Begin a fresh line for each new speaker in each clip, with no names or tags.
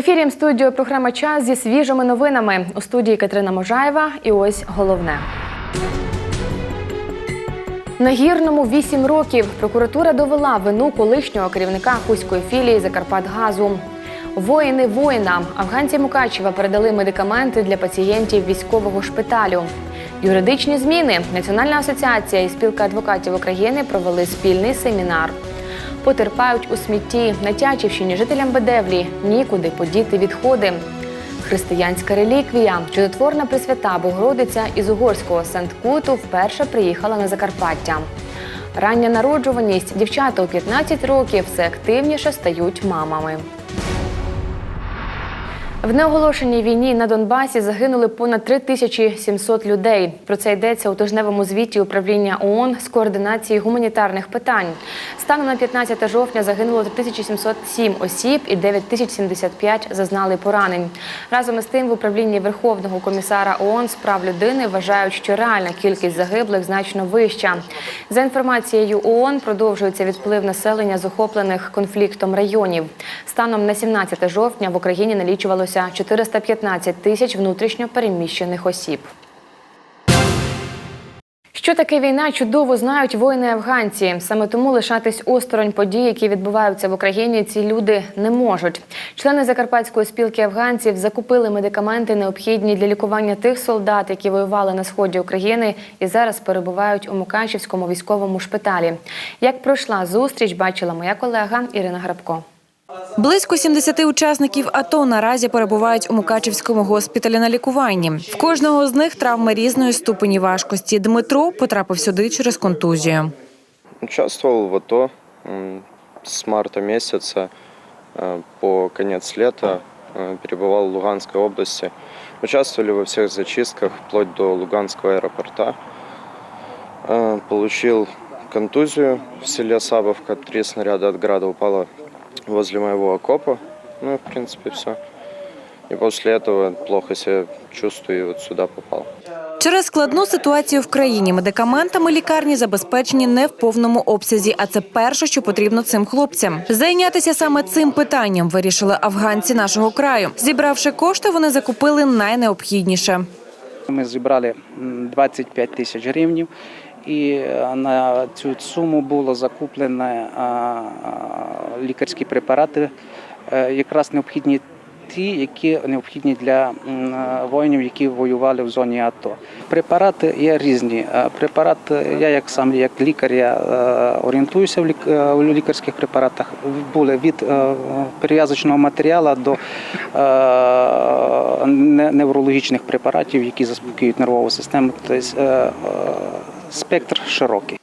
ефірі студіо програма Час зі свіжими новинами у студії Катерина Можаєва. І ось головне. На гірному 8 років прокуратура довела вину колишнього керівника Хуської філії Закарпатгазу. Воїни воїнам афганці Мукачева передали медикаменти для пацієнтів військового шпиталю. Юридичні зміни Національна асоціація і спілка адвокатів України провели спільний семінар. Потерпають у смітті на Тячівщині жителям Бедевлі нікуди подіти відходи. Християнська реліквія, чудотворна Пресвята Богородиця із угорського Сент-Куту вперше приїхала на Закарпаття. Рання народжуваність дівчата у 15 років все активніше стають мамами. В неоголошеній війні на Донбасі загинули понад 3700 людей. Про це йдеться у тижневому звіті управління ООН з координації гуманітарних питань. Станом на 15 жовтня загинуло 3707 осіб і 9075 зазнали поранень. Разом із тим в управлінні Верховного комісара ООН з прав людини вважають, що реальна кількість загиблих значно вища. За інформацією ООН продовжується відплив населення з охоплених конфліктом районів. Станом на 17 жовтня в Україні налічувалося 415 тисяч внутрішньо переміщених осіб. Що таке війна, чудово знають воїни-афганці. Саме тому лишатись осторонь подій, які відбуваються в Україні, ці люди не можуть. Члени Закарпатської спілки афганців закупили медикаменти, необхідні для лікування тих солдат, які воювали на сході України і зараз перебувають у Мукачівському військовому шпиталі. Як пройшла зустріч, бачила моя колега Ірина Грабко.
Близько 70 учасників АТО наразі перебувають у Мукачівському госпіталі на лікуванні. В кожного з них травми різної ступені важкості. Дмитро потрапив сюди через контузію.
Участвовал в АТО м, с марта месяца э, по конец лета. э, Перебывал в Луганской области. Участвовали во всех зачистках вплоть до Луганского аэропорта. Э, Получил контузию в селе Сабовка. Три снаряда от града упало возле моего окопа. Ну в принципе все. И после этого плохо себя чувствую и вот сюда попал.
Через складну ситуацію в країні медикаментами лікарні забезпечені не в повному обсязі, а це перше, що потрібно цим хлопцям. Зайнятися саме цим питанням вирішили афганці нашого краю. Зібравши кошти, вони закупили найнеобхідніше.
Ми зібрали м, 25 тисяч гривнів, і е, на цю суму було закуплено е, е, лікарські препарати, якраз необхідні ті, які необхідні для воїнів, які воювали в зоні АТО. Препарати є різні. Препарат, я як сам як лікар, я орієнтуюся в лік- лікарських препаратах. Були від перев'язочного матеріалу до неврологічних препаратів, які заспокоюють нервову систему. Тобто спектр широкий.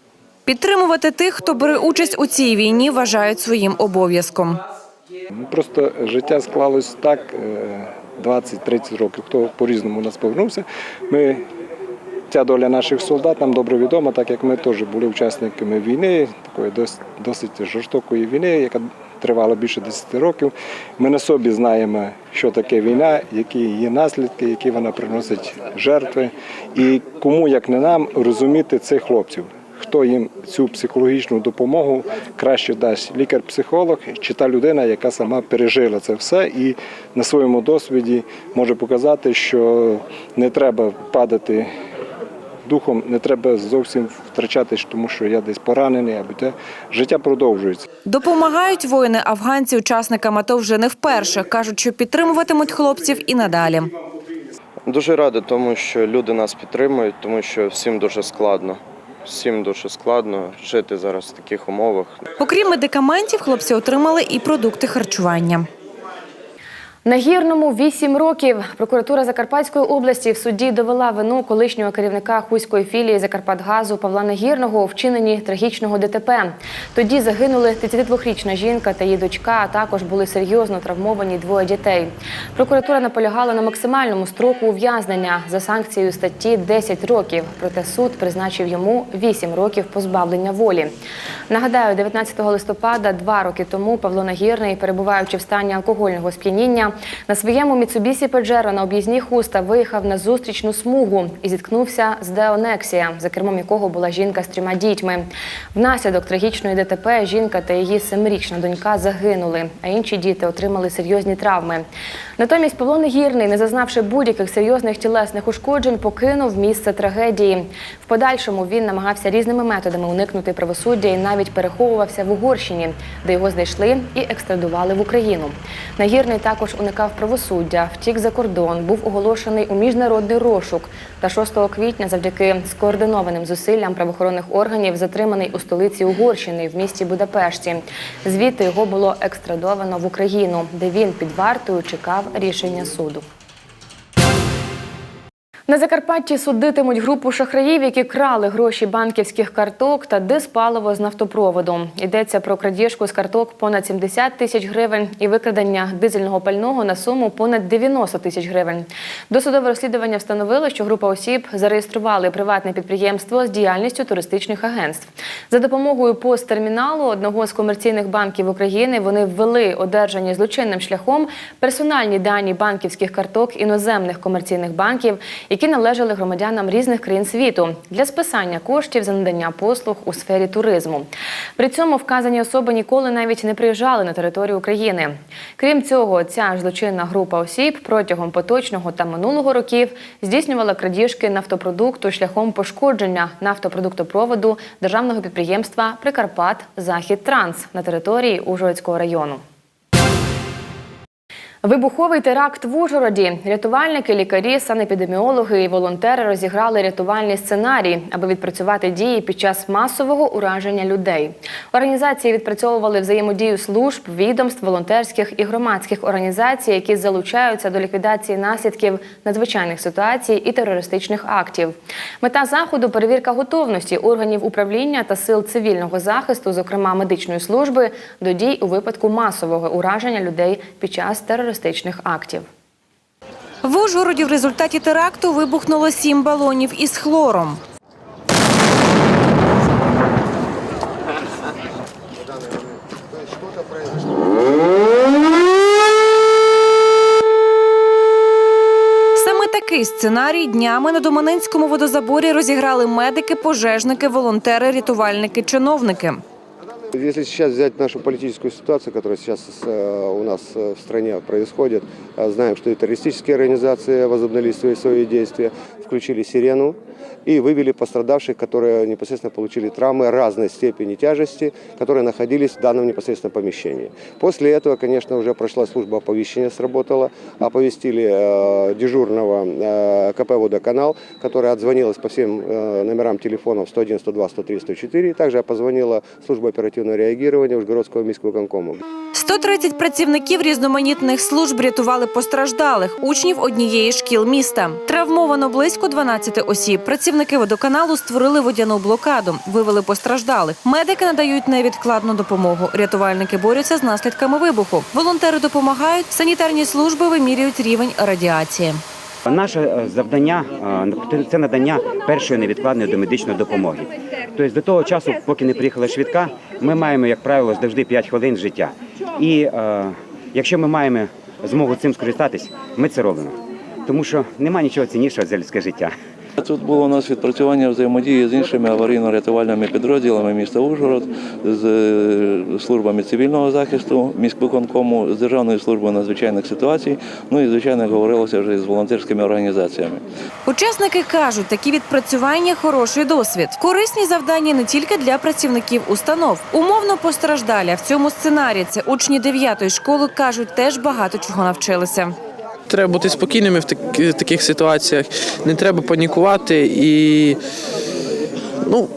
Підтримувати тих, хто бере участь у цій війні, вважають своїм обов'язком.
Ну, Просто життя склалось так е, 20-30 років. Хто по-різному у нас повернувся. Ми, ця доля наших солдат нам добре відома, так як ми теж були учасниками війни, такої дос- досить жорстокої війни, яка тривала більше 10 років. Ми на собі знаємо, що таке війна, які її наслідки, які вона приносить жертви. І кому, як не нам, розуміти цих хлопців. Хто їм цю психологічну допомогу краще дасть лікар-психолог чи та людина, яка сама пережила це все і на своєму досвіді може показати, що не треба падати духом, не треба зовсім втрачатись, тому що я десь поранений або те. Життя продовжується.
Допомагають воїни афганці учасникам АТО вже не вперше. кажуть, що підтримуватимуть хлопців і надалі.
Дуже радий тому, що люди нас підтримують, тому що всім дуже складно. Всім дуже складно жити зараз в таких умовах.
Окрім медикаментів, хлопці отримали і продукти харчування.
На гірному 8 років прокуратура Закарпатської області в суді довела вину колишнього керівника хуської філії Закарпатгазу Павла Нагірного у вчиненні трагічного ДТП. Тоді загинули 32-річна жінка та її дочка, а також були серйозно травмовані двоє дітей. Прокуратура наполягала на максимальному строку ув'язнення за санкцією статті 10 років. Проте суд призначив йому 8 років позбавлення волі. Нагадаю, 19 листопада, два роки тому Павло Нагірний, перебуваючи в стані алкогольного сп'яніння, на своєму Міцубісі Pajero на об'їзній хуста виїхав на зустрічну смугу і зіткнувся з Деонексія, за кермом якого була жінка з трьома дітьми. Внаслідок трагічної ДТП жінка та її семирічна донька загинули, а інші діти отримали серйозні травми. Натомість Павло Негірний, не зазнавши будь-яких серйозних тілесних ушкоджень, покинув місце трагедії. В подальшому він намагався різними методами уникнути правосуддя і навіть переховувався в Угорщині, де його знайшли і екстрадували в Україну. Нагірний також уникав правосуддя, втік за кордон, був оголошений у міжнародний розшук. Та 6 квітня, завдяки скоординованим зусиллям правоохоронних органів, затриманий у столиці Угорщини в місті Будапешті. Звідти його було екстрадовано в Україну, де він під вартою чекав рішення суду. На Закарпатті судитимуть групу шахраїв, які крали гроші банківських карток та диспаливо з нафтопроводу. Йдеться про крадіжку з карток понад 70 тисяч гривень і викрадення дизельного пального на суму понад 90 тисяч гривень. Досудове розслідування встановило, що група осіб зареєстрували приватне підприємство з діяльністю туристичних агентств. За допомогою посттерміналу одного з комерційних банків України вони ввели одержані злочинним шляхом персональні дані банківських карток іноземних комерційних банків, які належали громадянам різних країн світу для списання коштів за надання послуг у сфері туризму. При цьому вказані особи ніколи навіть не приїжджали на територію України. Крім цього, ця злочинна група осіб протягом поточного та минулого років здійснювала крадіжки нафтопродукту шляхом пошкодження нафтопродуктопроводу державного підприємства Прикарпат Захід Транс на території Ужгородського району. Вибуховий теракт в Ужгороді. Рятувальники, лікарі, санепідеміологи і волонтери розіграли рятувальний сценарій, аби відпрацювати дії під час масового ураження людей. Організації відпрацьовували взаємодію служб, відомств, волонтерських і громадських організацій, які залучаються до ліквідації наслідків надзвичайних ситуацій і терористичних актів. Мета заходу перевірка готовності органів управління та сил цивільного захисту, зокрема медичної служби, до дій у випадку масового ураження людей під час терористичних актів.
В Ужгороді в результаті теракту вибухнуло сім балонів із хлором. Саме такий сценарій днями на Доманинському водозаборі розіграли медики, пожежники, волонтери, рятувальники, чиновники.
Если сейчас взять нашу политическую ситуацию, которая сейчас э, у нас э, в стране происходит, э, знаем, что и террористические организации возобновили свои, свои действия, включили сирену и вывели пострадавших, которые непосредственно получили травмы разной степени тяжести, которые находились в данном непосредственно помещении. После этого, конечно, уже прошла служба оповещения, сработала, оповестили дежурного КП «Водоканал», которая отзвонилась по всем номерам телефонов 101, 102, 103, 104, также позвонила служба оперативного реагирования Ужгородского міськвиконкому.
130 працівників різноманітних служб рятували постраждалих учнів однієї шкіл міста. Травмовано близько 12 осіб. Працівники водоканалу створили водяну блокаду, вивели постраждалих. Медики надають невідкладну допомогу. Рятувальники борються з наслідками вибуху. Волонтери допомагають. Санітарні служби вимірюють рівень радіації.
Наше е, завдання е, це надання першої невідкладної домедичної допомоги. Тобто до того часу, поки не приїхала швидка, ми маємо, як правило, завжди 5 хвилин життя. І е, якщо ми маємо змогу цим скористатись, ми це робимо. Тому що немає нічого ціннішого за людське життя.
Тут було у нас відпрацювання взаємодії з іншими аварійно-рятувальними підрозділами міста Ужгород, з е, службами цивільного захисту, міськвиконкому, з Державною службою надзвичайних ситуацій. Ну і звичайно говорилося вже з волонтерськими організаціями.
Учасники кажуть, такі відпрацювання хороший досвід. Корисні завдання не тільки для працівників установ. Умовно постраждалі в цьому сценарії це учні 9-ї школи кажуть, теж багато чого навчилися.
Треба бути спокійними в таких ситуаціях, не треба панікувати і, ну,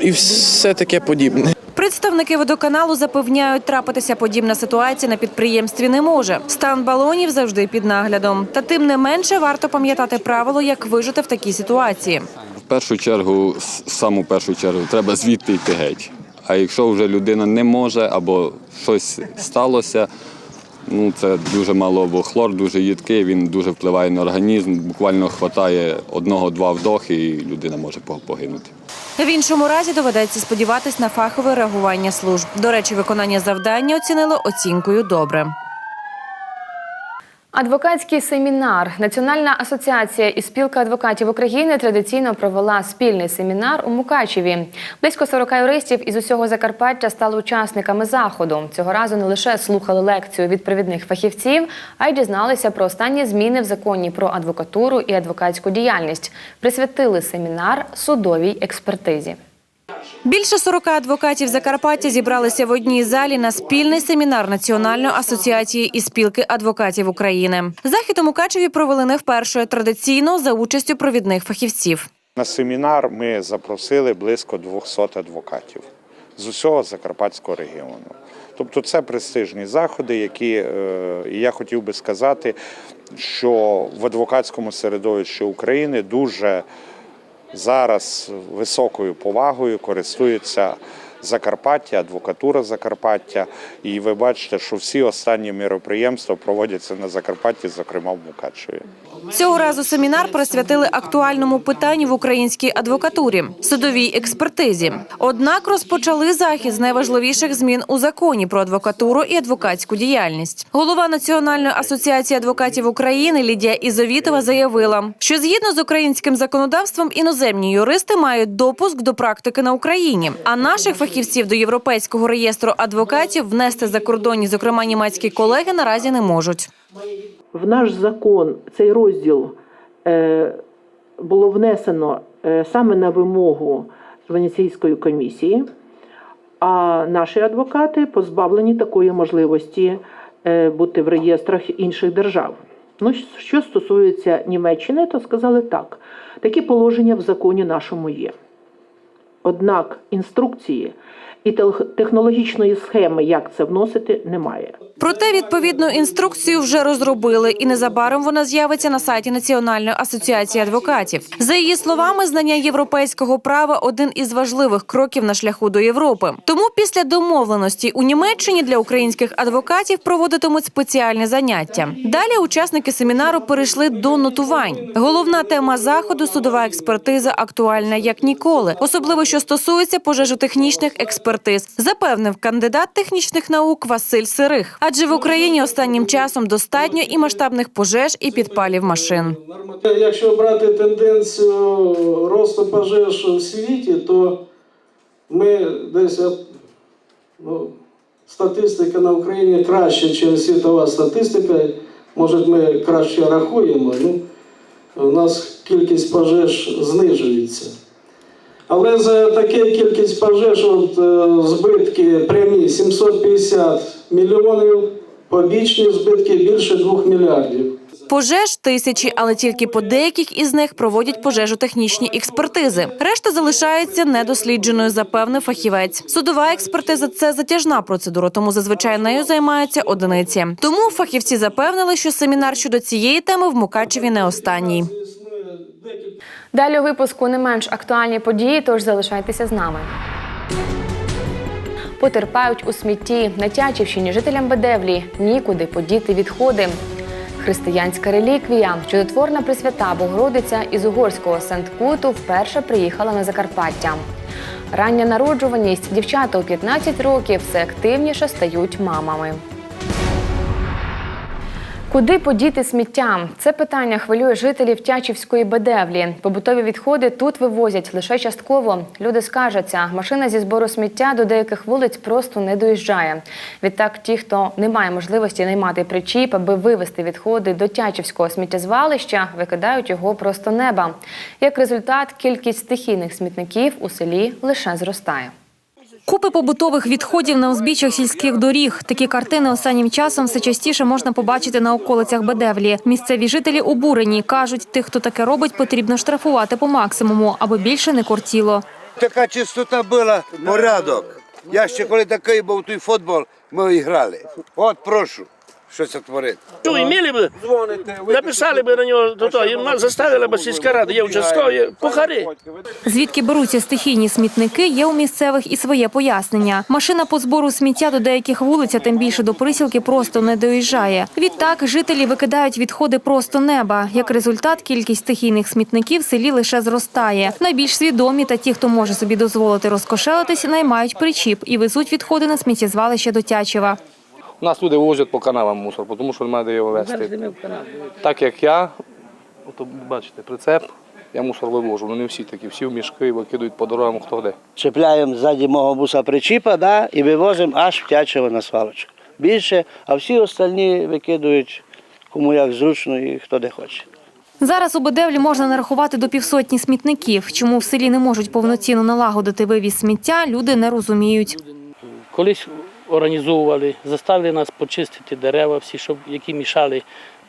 і все таке подібне.
Представники водоканалу запевняють, трапитися подібна ситуація на підприємстві не може. Стан балонів завжди під наглядом. Та тим не менше варто пам'ятати правило, як вижити в такій ситуації.
В першу чергу, саму першу чергу, треба звідти йти геть. А якщо вже людина не може або щось сталося, ну це дуже мало, бо хлор дуже їдкий, він дуже впливає на організм. Буквально вистачає одного-два вдохи, і людина може погинути.
В іншому разі доведеться сподіватись на фахове реагування служб. До речі, виконання завдання оцінили оцінкою добре.
Адвокатський семінар. Національна асоціація і спілка адвокатів України традиційно провела спільний семінар у Мукачеві. Близько 40 юристів із усього Закарпаття стали учасниками заходу. Цього разу не лише слухали лекцію від провідних фахівців, а й дізналися про останні зміни в законі про адвокатуру і адвокатську діяльність. Присвятили семінар судовій експертизі.
Більше 40 адвокатів Закарпаття зібралися в одній залі на спільний семінар Національної асоціації і спілки адвокатів України. Захід у Мукачеві провели не вперше традиційно за участю провідних фахівців.
На семінар ми запросили близько 200 адвокатів з усього Закарпатського регіону. Тобто це престижні заходи, які е, я хотів би сказати, що в адвокатському середовищі України дуже зараз високою повагою користується Закарпаття, адвокатура Закарпаття. І ви бачите, що всі останні міроприємства проводяться на Закарпатті, зокрема в Мукачеві.
Цього разу семінар присвятили актуальному питанню в українській адвокатурі судовій експертизі. Однак розпочали захід з найважливіших змін у законі про адвокатуру і адвокатську діяльність. Голова Національної асоціації адвокатів України Лідія Ізовітова заявила, що згідно з українським законодавством іноземні юристи мають допуск до практики на Україні, а наших фахівців до європейського реєстру адвокатів внести закордонні, зокрема німецькі колеги, наразі не можуть.
в наш закон цей розділ е, було внесено е, саме на вимогу Венеційської комісії, а наші адвокати позбавлені такої можливості е, бути в реєстрах інших держав. Ну, що стосується Німеччини, то сказали так: такі положення в законі нашому є. Однак інструкції і тех- технологічної схеми, як це вносити, немає.
Проте відповідну інструкцію вже розробили, і незабаром вона з'явиться на сайті Національної асоціації адвокатів. За її словами, знання європейського права один із важливих кроків на шляху до Європи. Тому після домовленості у Німеччині для українських адвокатів проводитимуть спеціальні заняття. Далі учасники семінару перейшли до нотувань. Головна тема заходу судова експертиза актуальна як ніколи, особливо що стосується пожежотехнічних експертиз, запевнив кандидат технічних наук Василь Сирих. Адже в Україні останнім часом достатньо і масштабних пожеж, і підпалів машин.
Якщо брати тенденцію росту пожеж у світі, то ми десь ну, статистика на Україні краще, ніж світова статистика. Може, ми краще рахуємо. Ну, у нас кількість пожеж знижується. Але за таке кількість пожеж, от, е, збитки прямі 750 мільйонів, побічні збитки більше 2 мільярдів.
Пожеж тисячі, але тільки по деяких із них проводять пожежотехнічні експертизи. Решта залишається недослідженою, запевнив фахівець. Судова експертиза це затяжна процедура, тому зазвичай нею займаються одиниці. Тому фахівці запевнили, що семінар щодо цієї теми в Мукачеві не останній.
Далі у випуску не менш актуальні події, тож залишайтеся з нами. Потерпають у смітті на Тячівщині жителям Бедевлі нікуди подіти відходи. Християнська реліквія, чудотворна Пресвята Богородиця із угорського Сент-Куту вперше приїхала на Закарпаття. Рання народжуваність дівчата у 15 років все активніше стають мамами. Куди подіти сміття? Це питання хвилює жителів Тячівської Бедевлі. Побутові відходи тут вивозять лише частково. Люди скаржаться, машина зі збору сміття до деяких вулиць просто не доїжджає. Відтак, ті, хто не має можливості наймати причіп, аби вивезти відходи до Тячівського сміттєзвалища, викидають його просто неба. Як результат, кількість стихійних смітників у селі лише зростає.
Купи побутових відходів на узбіччях сільських доріг. Такі картини останнім часом все частіше можна побачити на околицях Бедевлі. Місцеві жителі обурені кажуть, тих, хто таке робить, потрібно штрафувати по максимуму, аби більше не кортіло.
Така чистота була, порядок. Я ще коли такий був той футбол, ми грали. От прошу, що це творить.
Ну, імели би, написали би на нього до того, і нас заставила б сільська рада, є участкові, пухари.
Звідки беруться стихійні смітники, є у місцевих і своє пояснення. Машина по збору сміття до деяких вулиць, а тим більше до присілки, просто не доїжджає. Відтак жителі викидають відходи просто неба. Як результат, кількість стихійних смітників в селі лише зростає. Найбільш свідомі та ті, хто може собі дозволити розкошелитись, наймають причіп і везуть відходи на сміттєзвалище до Тячева.
У нас люди вивозять по каналам мусор, тому що немає де його везти. Так як я, от бачите, прицеп, я мусор вивожу. Ну не всі такі, всі в мішки викидують по дорогам хто де.
Чіпляємо ззаді мого буса причіпа да, і вивозимо аж в на свалочку. Більше, а всі остальні викидують кому як зручно і хто де хоче.
Зараз у Бедевлі можна нарахувати до півсотні смітників. Чому в селі не можуть повноцінно налагодити вивіз сміття, люди не розуміють.
Колись організовували, заставили нас почистити дерева, всі, щоб які мішали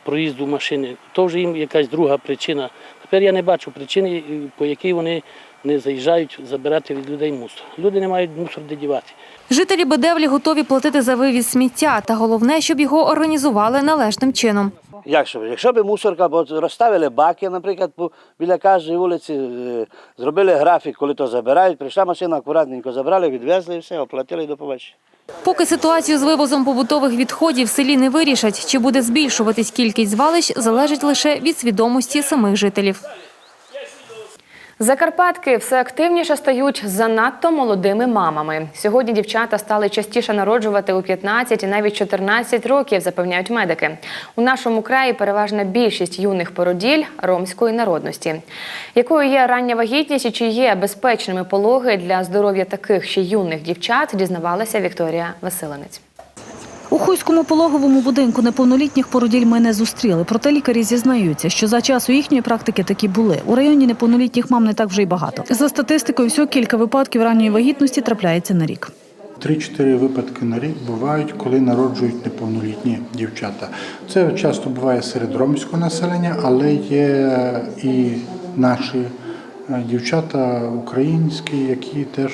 проїзду машини. То вже їм якась друга причина. Тепер я не бачу причини, по якій вони не заїжджають забирати від людей мусор. Люди не мають мусор де дівати.
Жителі Бедевлі готові платити за вивіз сміття, та головне, щоб його організували належним чином.
Як що? Якщо б мусорка бо розставили баки, наприклад, біля кожної вулиці, е, зробили графік, коли то забирають, прийшла машина, акуратненько забрали, відвезли і все, оплатили і до побачення.
Поки ситуацію з вивозом побутових відходів в селі не вирішать, чи буде збільшуватись кількість звалищ, залежить лише від свідомості самих жителів.
Закарпатки все активніше стають занадто молодими мамами. Сьогодні дівчата стали частіше народжувати у 15 і навіть 14 років, запевняють медики. У нашому краї переважна більшість юних породіль ромської народності. Якою є рання вагітність і чи є безпечними пологи для здоров'я таких ще юних дівчат, дізнавалася Вікторія Василенець.
У Хуйському пологовому будинку неповнолітніх породіль ми не зустріли. Проте лікарі зізнаються, що за часу їхньої практики такі були. У районі неповнолітніх мам не так вже й багато. За статистикою, всього кілька випадків ранньої вагітності трапляється на рік.
Три-чотири випадки на рік бувають, коли народжують неповнолітні дівчата. Це часто буває серед ромського населення, але є і наші е, дівчата українські, які теж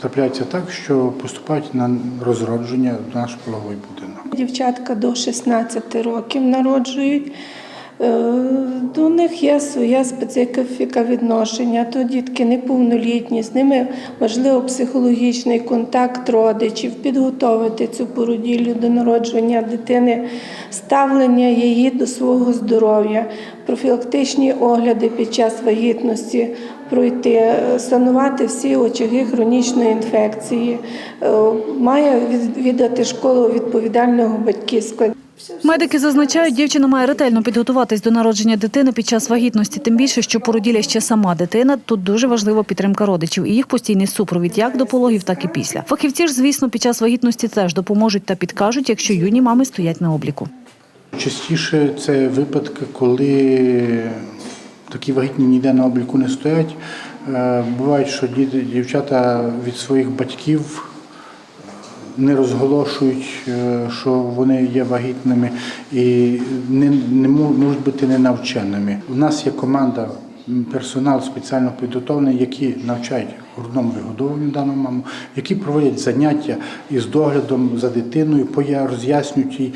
трапляються так, що поступають на розродження в наш пологовий будинок.
Дівчатка до 16 років народжують. Е, До них є своя специфіка відношення. То дітки неповнолітні, з ними важливо психологічний контакт родичів, підготовити цю породіллю до народження дитини, ставлення її до свого здоров'я, профілактичні огляди під час вагітності пройти, е, санувати всі очаги хронічної інфекції, е, має від- віддати школу відповідального батьківського.
Медики зазначають, дівчина має ретельно підготуватись до народження дитини під час вагітності, тим більше, що породіля ще сама дитина. Тут дуже важлива підтримка родичів і їх постійний супровід як до пологів, так і після. Фахівці ж, звісно, під час вагітності теж допоможуть та підкажуть, якщо юні мами стоять на обліку.
Частіше це випадки, коли такі вагітні ніде на обліку не стоять. Е, Бувають, що діти, дівчата від своїх батьків не розголошують, е, що вони є вагітними і не, не можуть бути ненавченими. У нас є команда, персонал спеціально підготовлений, які навчають грудному вигодовуванню дану маму, які проводять заняття із доглядом за дитиною, роз'яснюють їй,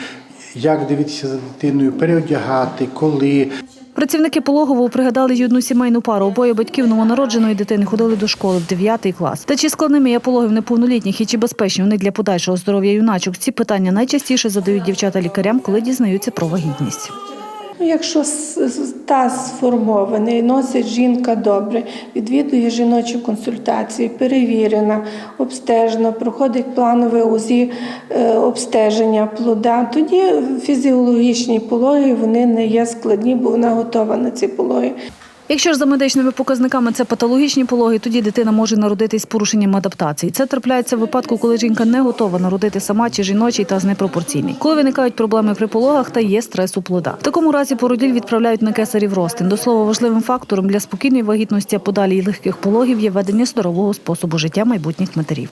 як дивитися за дитиною, переодягати, коли.
Працівники пологового пригадали й одну сімейну пару. Обоє батьків новонародженої дитини ходили до школи в 9 клас. Та чи складними є пологів неповнолітніх і чи безпечні вони для подальшого здоров'я юначок? Ці питання найчастіше задають дівчата лікарям, коли дізнаються про вагітність.
Ну, Якщо таз сформований, носить жінка добре, відвідує жіночі консультації, перевірена, обстежена, проходить планове УЗІ е, обстеження плода, тоді фізіологічні пологи вони не є складні, бо вона готова на ці пологи.
Якщо ж за медичними показниками це патологічні пологи, тоді дитина може народитись з порушенням адаптації. Це трапляється в випадку, коли жінка не готова народити сама чи жіночий та з непропорційний. Коли виникають проблеми при пологах та є стрес у плода. В такому разі породіль відправляють на кесарів розтин. До слова, важливим фактором для спокійної вагітності, а подалі й легких пологів є ведення здорового способу життя майбутніх матерів.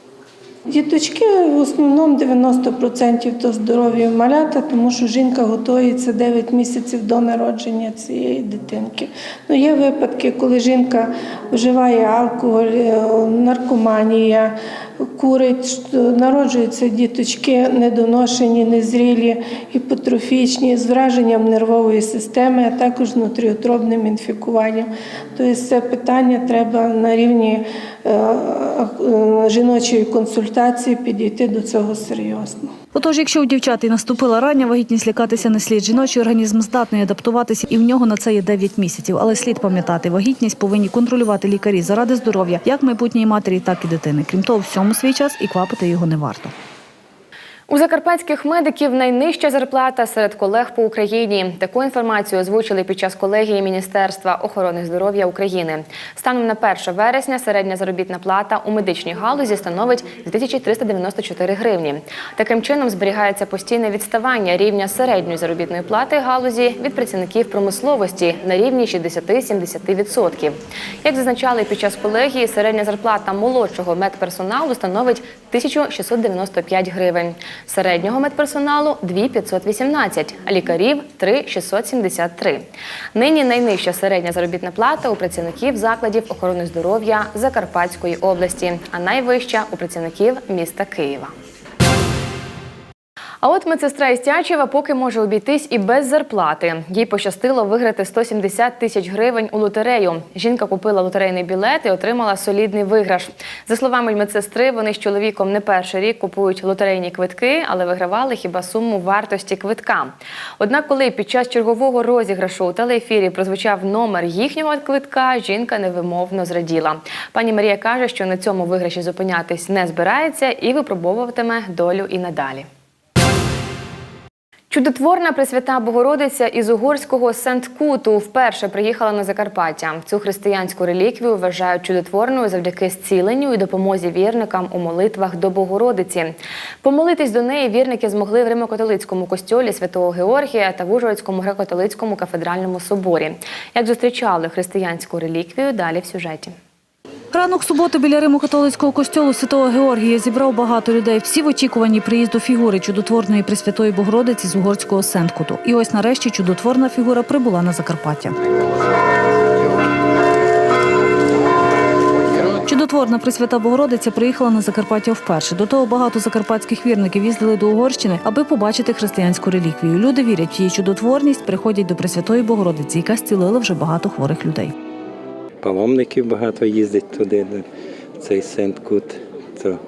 Діточки в основному 90% то здорові малята, тому що жінка готується 9 місяців до народження цієї дитинки. Ну, є випадки, коли жінка вживає алкоголь, е, наркоманія, курить, народжуються діточки недоношені, незрілі, гіпотрофічні, з враженням нервової системи, а також внутріутробним інфікуванням. Тобто це питання треба на рівні е, е, жіночої консультації підійти до цього серйозно.
Отож, якщо у дівчат і наступила рання вагітність, лякатися не слід. Жіночий організм здатний адаптуватися, і в нього на це є 9 місяців. Але слід пам'ятати, вагітність повинні контролювати лікарі заради здоров'я як майбутньої матері, так і дитини. Крім того, всьому свій час і квапити його не варто.
У закарпатських медиків найнижча зарплата серед колег по Україні. Таку інформацію озвучили під час колегії Міністерства охорони здоров'я України. Станом на 1 вересня середня заробітна плата у медичній галузі становить 2394 гривні. Таким чином зберігається постійне відставання рівня середньої заробітної плати галузі від працівників промисловості на рівні 60-70%. Як зазначали під час колегії, середня зарплата молодшого медперсоналу становить 1695 гривень середнього медперсоналу 2518, а лікарів 3673. Нині найнижча середня заробітна плата у працівників закладів охорони здоров'я Закарпатської області, а найвища у працівників міста Києва. А от медсестра із Тячева поки може обійтись і без зарплати. Їй пощастило виграти 170 тисяч гривень у лотерею. Жінка купила лотерейний білет і отримала солідний виграш. За словами медсестри, вони з чоловіком не перший рік купують лотерейні квитки, але вигравали хіба суму вартості квитка. Однак, коли під час чергового розіграшу у телеефірі прозвучав номер їхнього квитка, жінка невимовно зраділа. Пані Марія каже, що на цьому виграші зупинятись не збирається і випробовуватиме долю і надалі. Чудотворна Пресвята Богородиця із угорського Сент-Куту вперше приїхала на Закарпаття. Цю християнську реліквію вважають чудотворною завдяки зціленню і допомозі вірникам у молитвах до Богородиці. Помолитись до неї вірники змогли в Римо-католицькому костьолі святого Георгія та в Ужгородському греко-католицькому кафедральному соборі. Як зустрічали християнську реліквію, далі в сюжеті.
Ранок суботи біля Риму католицького костьолу Святого Георгія зібрав багато людей. Всі в очікуванні приїзду фігури чудотворної Пресвятої Богородиці з угорського Сенткуту. І ось нарешті чудотворна фігура прибула на Закарпаття. Чудотворна Пресвята Богородиця приїхала на Закарпаття вперше. До того багато закарпатських вірників їздили до Угорщини, аби побачити християнську реліквію. Люди вірять в її чудотворність, приходять до Пресвятої Богородиці, яка зцілила вже багато хворих людей.
Паломників багато їздить туди, на цей Сент-Кут, то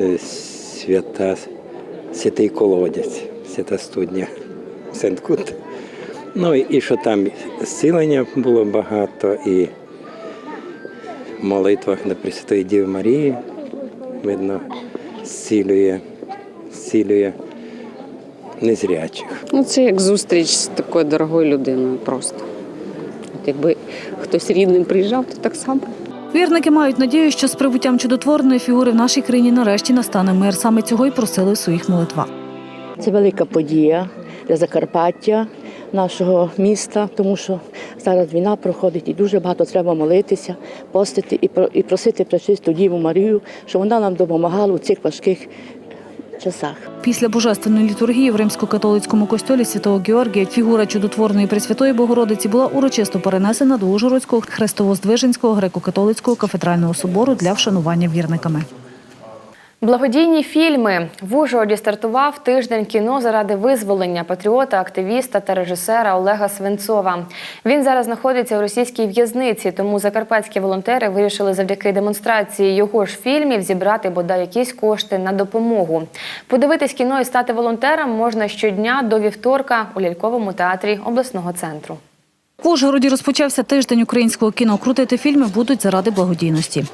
е, свята, святий колодязь, свята студня Сент-Кут. Ну і що там зцілення було багато, і в молитвах на Пресвятої Діви Марії, видно, зцілює, зцілює незрячих.
Ну, це як зустріч з такою дорогою людиною просто. От якби хтось рідним приїжджав, то так само.
Вірники мають надію, що з прибуттям чудотворної фігури в нашій країні нарешті настане мир. Саме цього й просили в своїх молитвах.
Це велика подія для Закарпаття, нашого міста, тому що зараз війна проходить і дуже багато треба молитися, постити і і просити пречисту Діву Марію, щоб вона нам допомагала у цих важких часах.
Після божественної літургії в римсько-католицькому костьолі святого Георгія фігура чудотворної Пресвятої Богородиці була урочисто перенесена до Ужгородського Хрестово-Здвиженського греко-католицького кафедрального собору для вшанування вірниками.
Благодійні фільми в Ужгороді стартував тиждень кіно заради визволення патріота, активіста та режисера Олега Свинцова. Він зараз знаходиться у російській в'язниці, тому закарпатські волонтери вирішили завдяки демонстрації його ж фільмів зібрати бодай якісь кошти на допомогу. Подивитись кіно і стати волонтером можна щодня до вівторка у ляльковому театрі обласного центру.
В Ужгороді розпочався тиждень українського кіно. Крутити фільми будуть заради благодійності.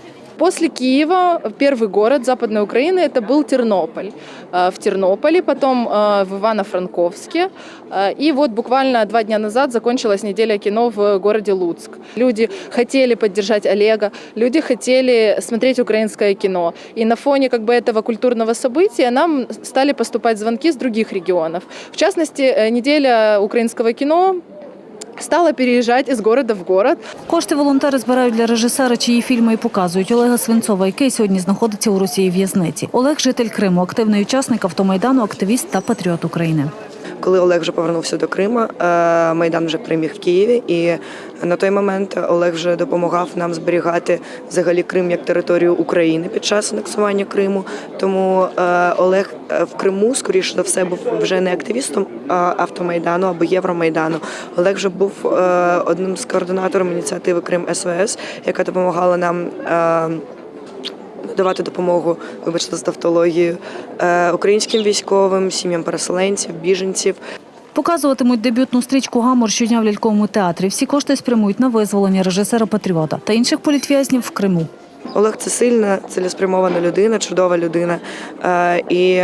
После Киева первый город Западной Украины это был Тернополь. Э, В Тернополе, потом э, в Ивано-Франковске. Э, И вот буквально два дня назад закончилась неделя кино в городе Луцк. Люди хотели поддержать Олега, люди хотели смотреть украинское кино. И на фоне как бы этого культурного события нам стали поступать звонки с других регионов. В частности, неделя украинского кино стала переїжджати з города в город.
Кошти волонтери збирають для режисера, чиї фільми і показують Олега Свинцова, який сьогодні знаходиться у Росії в'язниці. Олег житель Криму, активний учасник автомайдану, активіст та патріот України.
Коли Олег вже повернувся до Крима, е, майдан вже переміг в Києві, і на той момент Олег вже допомагав нам зберігати взагалі Крим як територію України під час анексування Криму. Тому е, Олег е, в Криму, скоріше за все, був вже не активістом автомайдану або Євромайдану. Олег вже був одним з координаторів ініціативи Крим СВС, яка допомагала нам. Давати допомогу, вибачте з тавтологію, е, українським військовим, сім'ям переселенців, біженців.
Показуватимуть дебютну стрічку Гамор щодня в ляльковому театрі. Всі кошти спрямують на визволення режисера Патріота та інших політв'язнів в Криму.
Олег це сильна, цілеспрямована людина, чудова людина. Е, І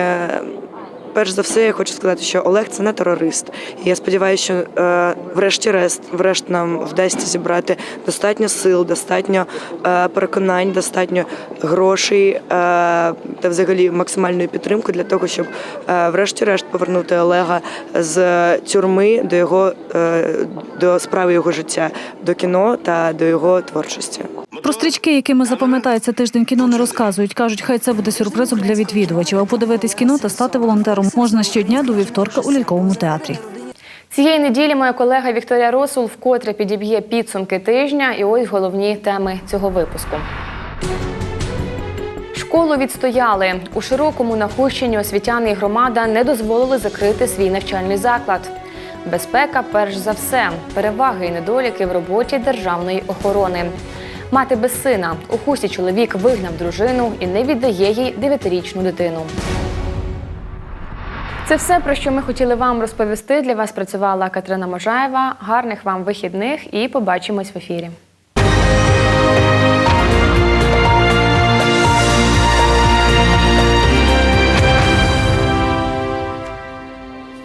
перш за все, я хочу сказати, що Олег це не терорист. І я сподіваюся, що е, врешті-решт врешт нам вдасться зібрати достатньо сил, достатньо е, переконань, достатньо грошей е, та взагалі максимальної підтримки для того, щоб е, врешті-решт повернути Олега з тюрми до його е, до справи його життя, до кіно та до його творчості.
Про стрічки, якими запам'ятається тиждень кіно, не розказують. кажуть, хай це буде сюрпризом для відвідувачів. А подивитись кіно та стати волонтером можна щодня до вівторка у ляльковому театрі.
Цієї неділі моя колега Вікторія Росул вкотре підіб'є підсумки тижня. І ось головні теми цього випуску. Школу відстояли. У широкому нахущенні освітяни і громада не дозволили закрити свій навчальний заклад. Безпека перш за все. Переваги і недоліки в роботі державної охорони. Мати без сина. У хусті чоловік вигнав дружину і не віддає їй дев'ятирічну дитину. Це все, про що ми хотіли вам розповісти. Для вас працювала Катерина Можаєва. Гарних вам вихідних і побачимось в ефірі.